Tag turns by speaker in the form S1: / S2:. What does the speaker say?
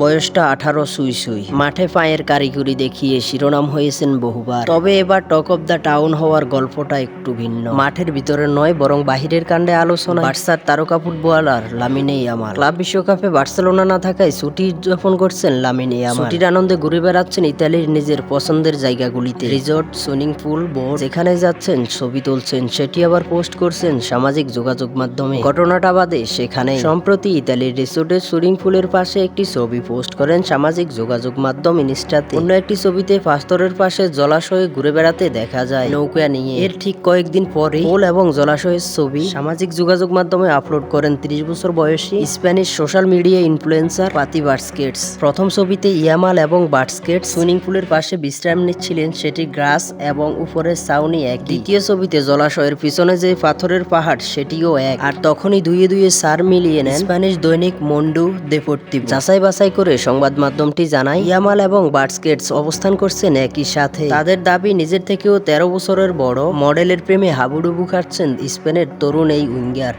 S1: বয়সটা আঠারো সুই সুই। মাঠে পায়ের কারিগরি দেখিয়ে শিরোনাম হয়েছেন বহুবার। তবে এবার টক অব দ্য টাউন হওয়ার গল্পটা একটু ভিন্ন। মাঠের ভিতরে নয়, বরং বাহিরের কাণ্ডে আলোচনা বার্সার তারকা ফুটবলার লামিনে ইয়ামাল। ক্লাব বিশ্বকাপে বার্সেলোনা না থাকায় ছুটি উদযাপন করছেন লামিনে ইয়ামাল। ছুটির আনন্দে ঘুরে বেড়াচ্ছেন ইতালির নিজের পছন্দের জায়গাগুলিতে। রিসোর্ট, সুইমিং পুল বোর্ড যেখানে যাচ্ছেন ছবি তুলছেন, সেটি আবার পোস্ট করছেন সামাজিক যোগাযোগ মাধ্যমে। ঘটনাটা বাদে সেখানে, সম্প্রতি ইতালির রিসোর্টের সুইমিং পুলের পাশে একটি ছবি পোস্ট করেন সামাজিক যোগাযোগ মাধ্যম ইনস্টাতে। অন্য একটি ছবিতে পাস্তরের পাশে জলাশয়ে ঘুরে বেড়াতে দেখা যায় নৌকা নিয়ে। এর ঠিক কয়েকদিন পরে পোল এবং জলাশয়ের ছবি সামাজিক যোগাযোগ মাধ্যমে আপলোড করেন ত্রিশ বছর বয়সী স্প্যানিশ সোশ্যাল মিডিয়া ইনফ্লুয়েন্সার পাতি বার্সকেটস প্রথম ছবিতে ইয়ামাল এবং বার্সকেট সুইমিং পুলের পাশে বিশ্রাম নিচ্ছিলেন। সেটি গ্রাস এবং উপরে সাউনি এক দ্বিতীয় ছবিতে জলাশয়ের পিছনে যে পাথরের পাহাড়, সেটিও এক। আর তখনই দুয়ে দুয়ে সার মিলিয়ে নেন স্প্যানিশ দৈনিক মন্ডু দেপোর্টিভ। যাচাই বাছাই করে সংবাদ মাধ্যমটি জানায়, ইয়ামাল এবং বার্সকেটস অবস্থান করছেন একই সাথে। তাদের দাবি, নিজের থেকেও তেরো বছরের বড় মডেলের প্রেমে হাবুডুবু খাচ্ছেন স্পেনের তরুণ এই উইঙ্গার।